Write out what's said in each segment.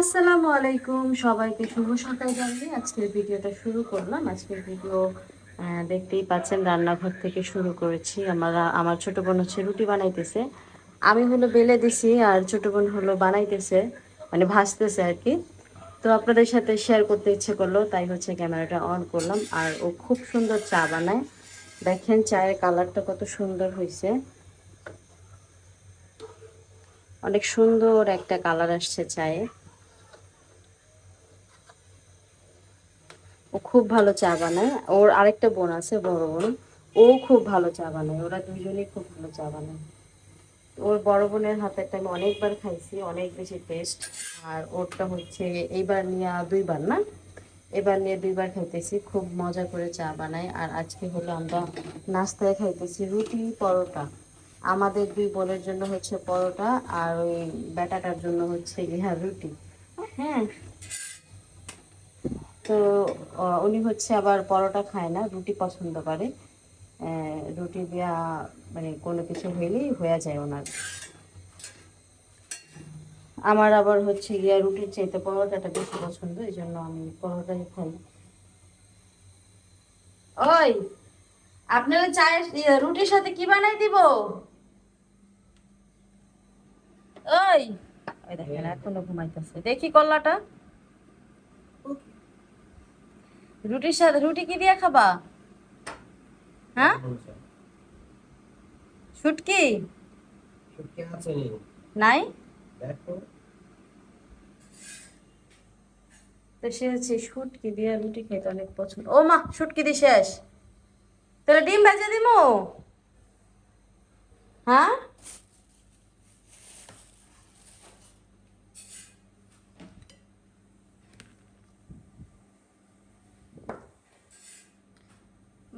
আসসালামু আলাইকুম। সবাইকে শুভ সকাল জানিয়ে আজকের ভিডিওটা শুরু করলাম। আজকের ভিডিও দেখতেই পাচ্ছেন রান্নাঘর থেকে শুরু করেছি। আমার আমার ছোট বোন হচ্ছে রুটি বানাইতেছে। আমি হলো বেলে দিছি আর ছোট বোন হলো বানাইতেছে মানে ভাজতেছে আর কি। তো আপনাদের সাথে শেয়ার করতে ইচ্ছে করল, তাই হচ্ছে ক্যামেরাটা অন করলাম। আর ও খুব সুন্দর চা বানায়। দেখেন চায়ের কালারটা কত সুন্দর হয়েছে অনেক সুন্দর একটা কালার আসছে চায়ে। খুব ভালো চা বানায়। ওর আরেকটা বোন আছে, বড় বোন। ও খুব ভালো চা বানায়। ওরা দুজনেই খুব ভালো চা বানায়। ওর বড় বোনের হাতেরটা আমি অনেকবার খাইছি, অনেক বেশি টেস্ট আর ওরটা হচ্ছে, এইবার নিয়ে দুইবার না? এবার নিয়ে দুইবার খাইতেছি, খুব মজা করে চা বানাই আর আজকে হলো আমরা নাস্তায় খাইতেছি রুটি, পরোটা। আমাদের দুই বোনের জন্য হচ্ছে পরোটা, আর ওই বেটাটার জন্য হচ্ছে ইহা রুটি। হ্যাঁ। তো উনি হচ্ছে আবার পরোটা খায় না, রুটি পছন্দ করে। রুটি দেওয়া মানে কোনো কিছু হইলেই হয়ে যায় ওনার। আমার আবার হচ্ছে গিয়া রুটির চাইতে পরোটাটা বেশি পছন্দ, এই জন্য আমি পরোটাই খাই। ওই, আপনার চায়ের রুটির সাথে কি বানাই দিব? ওই দেখেন, এখনও ঘুমাইতেছে। দেখি কল্লাটা। রুটির সাথে রুটি কি দিয়ে খাবা? হ্যাঁ? শুটকি? শুটকি আছে। নাই? তো সে হচ্ছে শুটকি দিয়ে রুটি খেতে অনেক পছন্দ। ও মা শুটকি দিয়ে শেষ। তাহলে ডিম ভেজে দিমু? হ্যাঁ?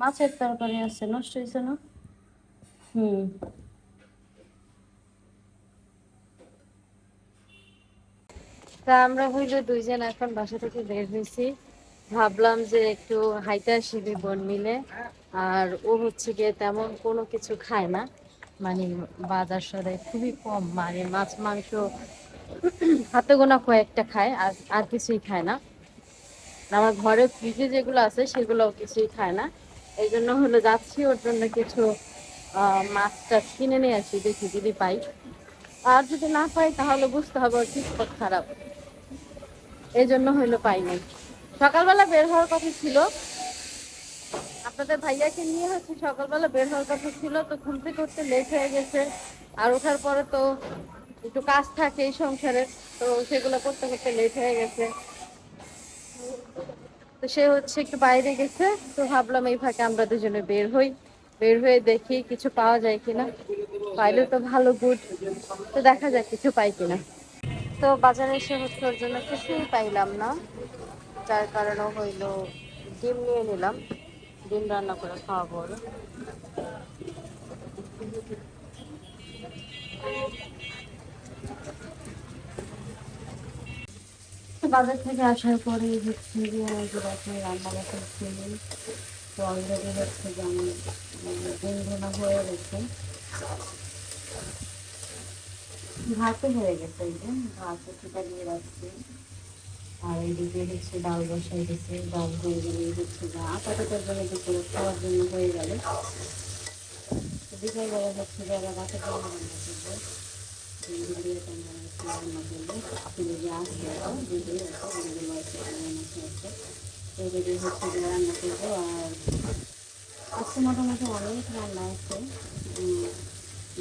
মাছের তরকারি আছে, নষ্ট হয়েছে না? হুম। তা আমরা হইল দুইজন এখন বাসা থেকে বের হয়েছি ভাবলাম যে একটু আসি দুই বোন মিলে। আর ও হচ্ছে গিয়ে তেমন কোনো কিছু খায় না। মানে বাজার সদাই খুবই কম মানে মাছ, মাংস হাতে গোনা কয়েকটা খায়, আর আর কিছুই খায় না। আমার ঘরে ফ্রিজে যেগুলো আছে সেগুলোও কিছুই খায় না। এই জন্য হলো যাচ্ছি ওর জন্য কিছু আহ, মাছ টাছ কিনে নিয়ে আসি দেখি যদি পাই। আর যদি না পাই তাহলে বুঝতে হবে ওর কিসমত খারাপ। এই জন্য হইল পাই নাই সকালবেলা বের হওয়ার কথা ছিল। আপনাদের ভাইয়াকে নিয়ে হচ্ছে সকালবেলা বের হওয়ার কথা ছিল তো ঘুম করতে লেট হয়ে গেছে। আর ওঠার পরে তো একটু কাজ থাকে এই সংসারে তো সেগুলো করতে করতে লেট হয়ে গেছে। তো সে হচ্ছে একটু বাইরে গেছে, তো ভাবলাম এই ফাঁকে আমরা দুজনে বের হই। বের হয়ে দেখি কিছু পাওয়া যায় কিনা। পাইলে তো ভালো গুড। তো দেখা যাক কিছু পাই কিনা। তো বাজারে এসে হচ্ছে ওর জন্য কিছুই পাইলাম না। যার কারণে হইল ডিম নিয়ে নিলাম। ডিম রান্না করে খাওয়াবো ওর। তো বাজার থেকে আসার পরে হচ্ছে যে ওই যে দেখেন রান্না বাসা ছিলেন তো অলরেডি হচ্ছে যে আমি মানে ভোনা হয়ে গেছে। ভাতে হয়ে গেছে এই যে, ভাত কিছুটা দিয়ে রাখছি। আর এইদিকে হচ্ছে ডাল বসাই গেছে ডাল হয়ে গেলে হচ্ছে যে আপাতত জন্য খাওয়ার জন্য হয়ে গেলে। বিকালবেলা হচ্ছে যে রাতের জন্য রান্না করব। মোটামুটি অনেক রান্না আছে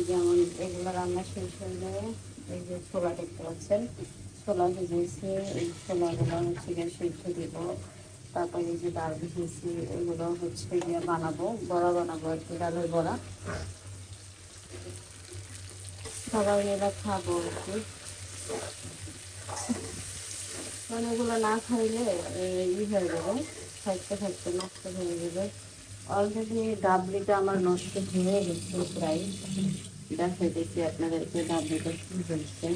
যেমন এগুলো রান্না শেষ হয়ে যাবে এই যে ছোলা দেখতে পাচ্ছেন ছোলা ভেজেছি এই ছোলাগুলো হচ্ছে গিয়ে সিদ্ধ দিব তারপরে এই যে ডাল ভেজেছি, এগুলো হচ্ছে গিয়ে বানাবো। বড়া বানাবো আর কি, ডালের বড়া। সবাই মিলে খাব আর কি। মানে না খাইলে ই হয়ে যাবে, খাইতে খাইতে নষ্ট হয়ে যাবে। অলরেডি ডাবলিটা আমার নষ্ট হয়ে গেছে প্রায়। দেখাইতেছি আপনাদেরকে ডাবলিটা কি হয়েছে।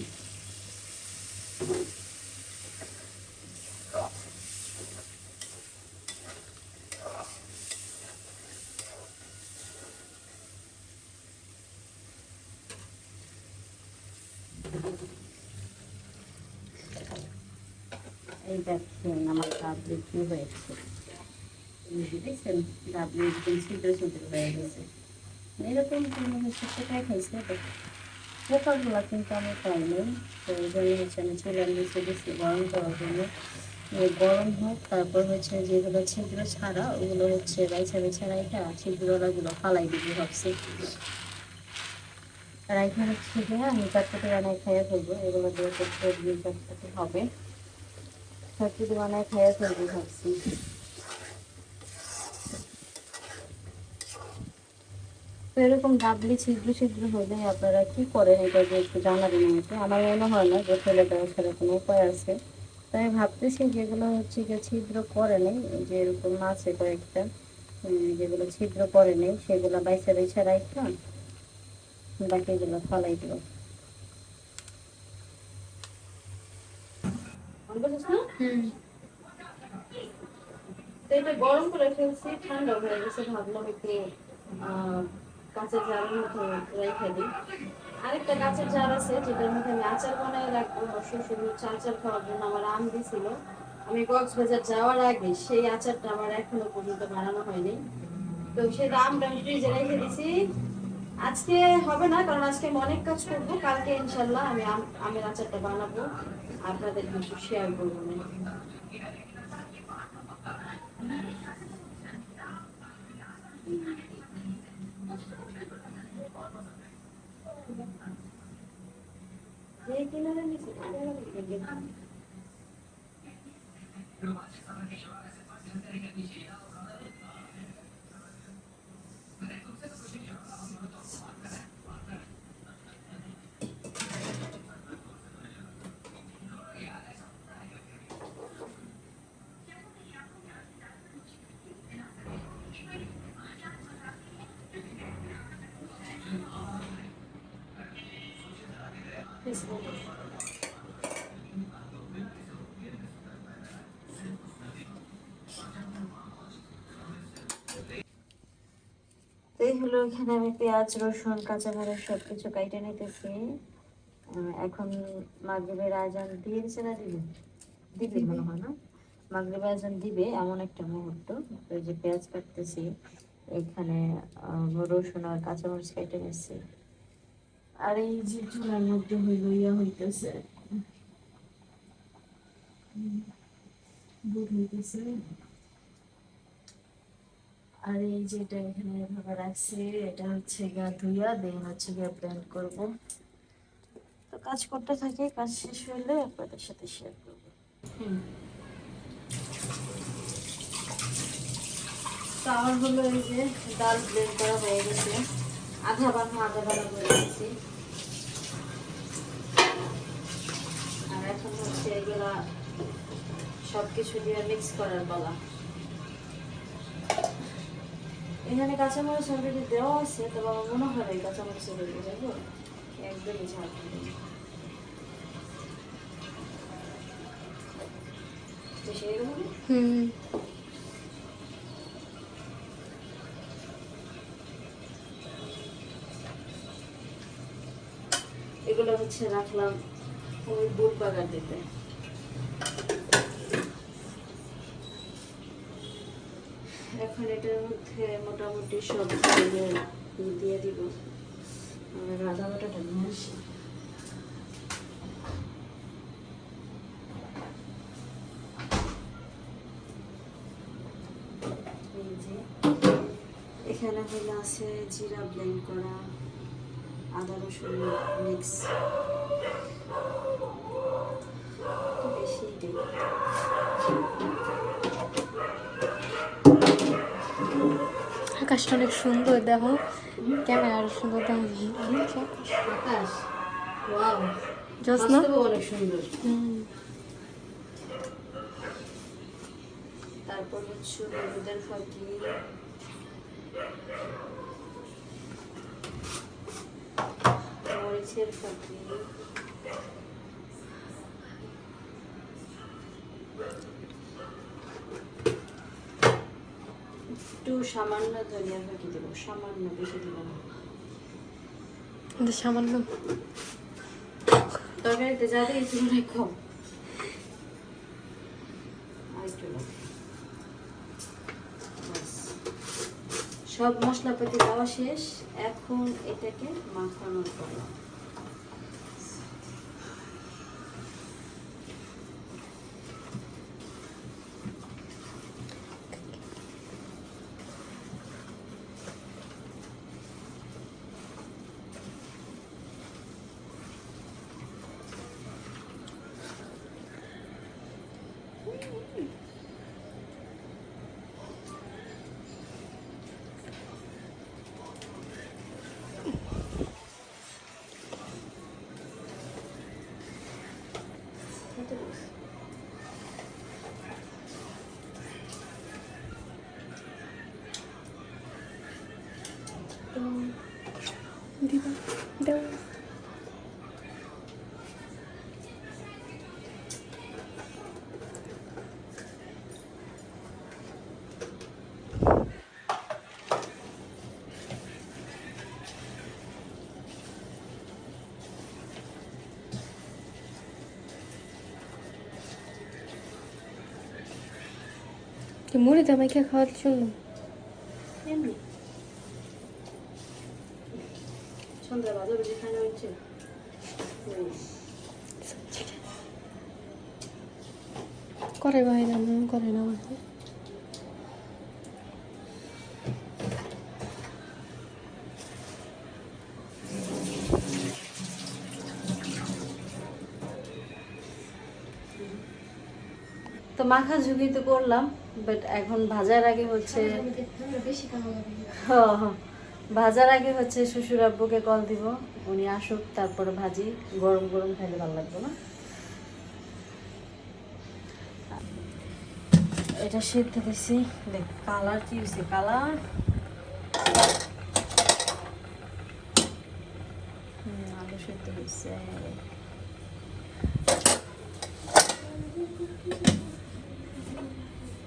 এই দেখেন আমার ডাবলি কি হয়েছে। দেখছেন ছিদ্র ছিদ্র হয়ে গেছে। এরকম কোনো কোথায় খাইছে পোকাগুলো কিন্তু আমি তো এই জন্য হচ্ছে আমি চুলের নিচে গরম করার জন্য গরম হোক, তারপর হচ্ছে যেগুলো ছিদ্র ছাড়া, ওগুলো হচ্ছে বাইছা বাইছা রাইখা ছিদ্রগুলো ফালাই দিবি ভাবছি। রাইখা হচ্ছে যে আমি চারটাতে বানায় খাইয়া ফেলব, এগুলো দিয়ে করতে দিয়ে হবে। চারটাতে বানায় খাইয়া ফেলব ভাবছি। তো এরকম ডাবলি ছিদ্র ছিদ্র হলে আপনারা কি করেন এটা যে একটু জানাবেন আমাকে। আমার মনে হয় না যে ফেলে দেওয়ার ছাড়া কোনো উপায় আছে। তাই ভাবতেছি যেগুলো হচ্ছে গিয়ে ছিদ্র করে নেই যে এরকম আছে কয়েকটা যেগুলো ছিদ্র করে নেই, সেগুলো বাইসা বাইসা রাখলাম বাকিগুলো ফলাই দিল তো এটা গরম করে ফেলছি ঠান্ডা হয়ে গেছে ভাবলাম একটু কাঁচের জারের মধ্যে রেখে দিই। আরেকটা কাঁচের জার আছে যেটার মধ্যে আমি আচার বানায় রাখব শ্বশুর হচ্ছে খাওয়ার জন্য আমার আম দিছিল। আমি কক্সবাজার যাওয়ার আগে সেই আচারটা আমার এখনও পর্যন্ত বানানো হয়নি। তো সেটা আমটা আমি ফ্রিজে রেখে দিছি। আজকে হবে না কারণ আজকে আমি অনেক কাজ করব। কালকে ইনশাল্লাহ আমি আমের আচারটা বানাবো। আপনাদের কিছু শেয়ার করব না যে কিনারে এই হলো এখানে আমি পেঁয়াজ রসুন কাঁচামরিচ সব কিছু কাইটে নিতেছি এখন মাগরিবের আয়োজন দিয়ে দিছে না দিবে? দিবে মনে হয় না? মাগরিবের আয়োজন দিবে এমন একটা মুহূর্ত। ওই যে পেঁয়াজ কাটতেছি এখানে রসুন আর কাঁচামরিচ কেটে নিচ্ছি। আর এই যে চুলার মধ্যে হইল, ইয়া হইতেছে। আর এই যেটা এখানে এভাবে রাখছি এটা হচ্ছে গা ধুইয়া, দেন হচ্ছে গিয়ে ব্লেন্ড করব। তো কাজ করতে থাকি, কাজ শেষ হলে আপনাদের সাথে শেয়ার করব। হুম। তো আমার হলো এই যে ডাল ব্লেন্ড করা হয়ে গেছে। আধা বানো আধা বানো করে দিয়েছি আর এখন হচ্ছে এগুলা সব কিছু দিয়ে মিক্স করার পালা। এখানে কাঁচামরিচ অলরেডি দেওয়া আছে, তবে আমার মনে হয় এই কাঁচামরিচ দেবো। যাব একদমই ঝাল? হুম। হচ্ছে রাখলাম ওই বুট বাগার দিতে। এখন এটার মধ্যে মোটামুটি সব দিয়ে দিব। আদা বাটাটা নিয়ে আসি। এখানে হলো আছে জিরা ব্লেন্ড করা। আদা রসুন মিক্স। বেশি দিই আকাশটা অনেক সুন্দর দেখো। ক্যামেরা আরও সুন্দর দেখো। আকাশ। ওয়াও। অনেক সুন্দর। তারপর হচ্ছে হলুদের ফাঁকি মরিচের ফাঁকি একটু সামান্য ধনিয়া ফাঁকি দেবো সামান্য বেশি দেবো না। সামান্য। তরকারিতে যা দিয়েছি মনে কম সব মশলাপাতি দেওয়া শেষ। এখন এটাকে মাখানোর পালা। দিবা দাও কি মুড়ি দামাই খেয়ে খাওয়ার জন্য করে ভাই রান্না করে না আমাকে তো মাখা ঝুঁকি তো করলাম বাট এখন ভাজার আগে হচ্ছে বেশি। ভাজার আগে হচ্ছে শ্বশুর আব্বুকে কল দিব। উনি আসুক, তারপরে ভাজি, গরম গরম খাইলে ভালো লাগবে না। এটা সিদ্ধ দিছি। দেখ, কালার কি হয়েছে কালার? আলু সিদ্ধ হয়েছে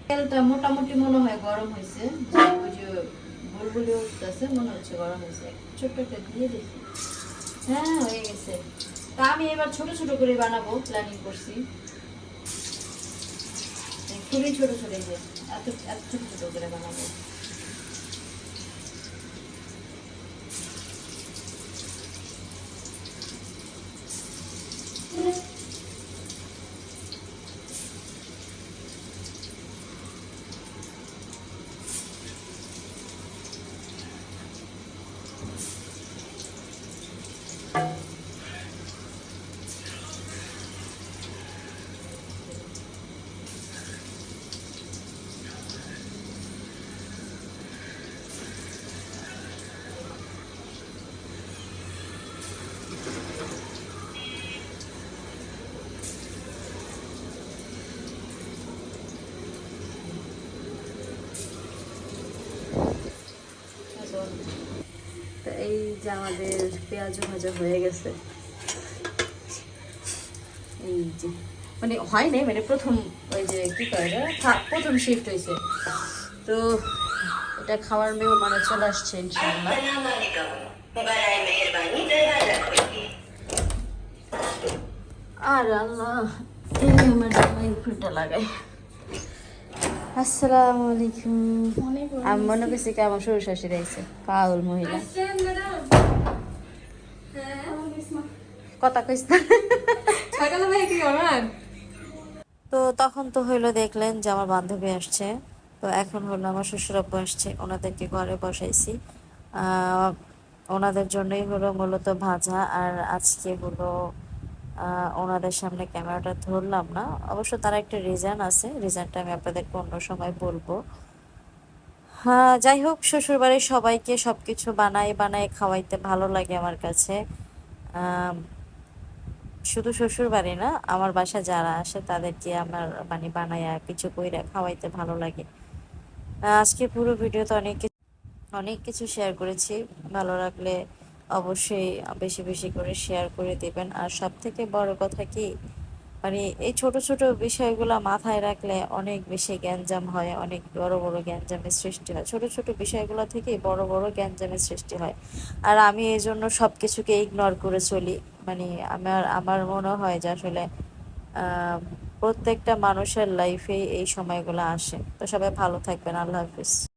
তেলটা মোটামুটি মনে হয় গরম হয়েছে বুলবুলি উঠতেছে, মনে হচ্ছে গরম হয়েছে। ছোট্ট একটা দিয়ে দেখি। হ্যাঁ হয়ে গেছে। তা আমি এবার ছোট ছোট করে বানাবো প্ল্যানিং করছি। খুবই ছোট ছোট যে, এত এত ছোট ছোট করে বানাবো তো এই যে আমাদের পেঁয়াজ ভাজা হয়ে গেছে। এই যে মানে হয় নাই মানে প্রথম ওই যে কি করে প্রথম শিফট হয়েছে। তো এটা খাওয়ার মেয়েও মানে চলে আসছে ইনশাল্লাহ আর আল্লাহ এই আমার জামাই ফুলটা লাগাই আসসালামু আলাইকুম। আমি মনে করছি কি আমার শ্বশুর শাশুড়ি আইছে পাগল মহিলা। কথা কইস সকালে ভাই কি করেন তো তখন তো হইল দেখলেন যে আমার বান্ধবী আসছে। তো এখন হলো আমার শ্বশুরাব্বু আসছে ওনাদেরকে ঘরে বসাইছি। আহ, ওনাদের জন্যই হলো মূলত ভাজা আর আজকে হলো ওনাদের সামনে ক্যামেরাটা ধরলাম না। অবশ্য তার একটা রিজন আছে রিজনটা আমি আপনাদেরকে অন্য সময় বলব। হ্যাঁ যাই হোক শ্বশুরবাড়ির সবাইকে সবকিছু বানাই বানাই খাওয়াইতে ভালো লাগে আমার কাছে। শুধু শ্বশুর বাড়ি না, আমার বাসা যারা আসে তাদেরকে আমার মানে বানায়া কিছু কইরা খাওয়াইতে ভালো লাগে। আজকে পুরো ভিডিওতে অনেক অনেক কিছু শেয়ার করেছি। ভালো লাগলে অবশ্যই বেশি বেশি করে শেয়ার করে দিবেন। আর সব থেকে বড় কথা কি মানে এই ছোট ছোট বিষয়গুলো মাথায় রাখলে অনেক বেশি গ্যাঞ্জাম হয়, অনেক বড় বড় গ্যাঞ্জামের সৃষ্টি হয়। ছোট ছোট বিষয়গুলো থেকে বড় বড় গ্যাঞ্জামের সৃষ্টি হয়। আর আমি এই জন্য সব কিছুকে ইগনোর করে চলি। মানে আমার আমার মনে হয় যে আসলে প্রত্যেকটা মানুষের লাইফে এই সময়গুলো আসে। তো সবাই ভালো থাকবেন। আল্লাহ হাফিজ।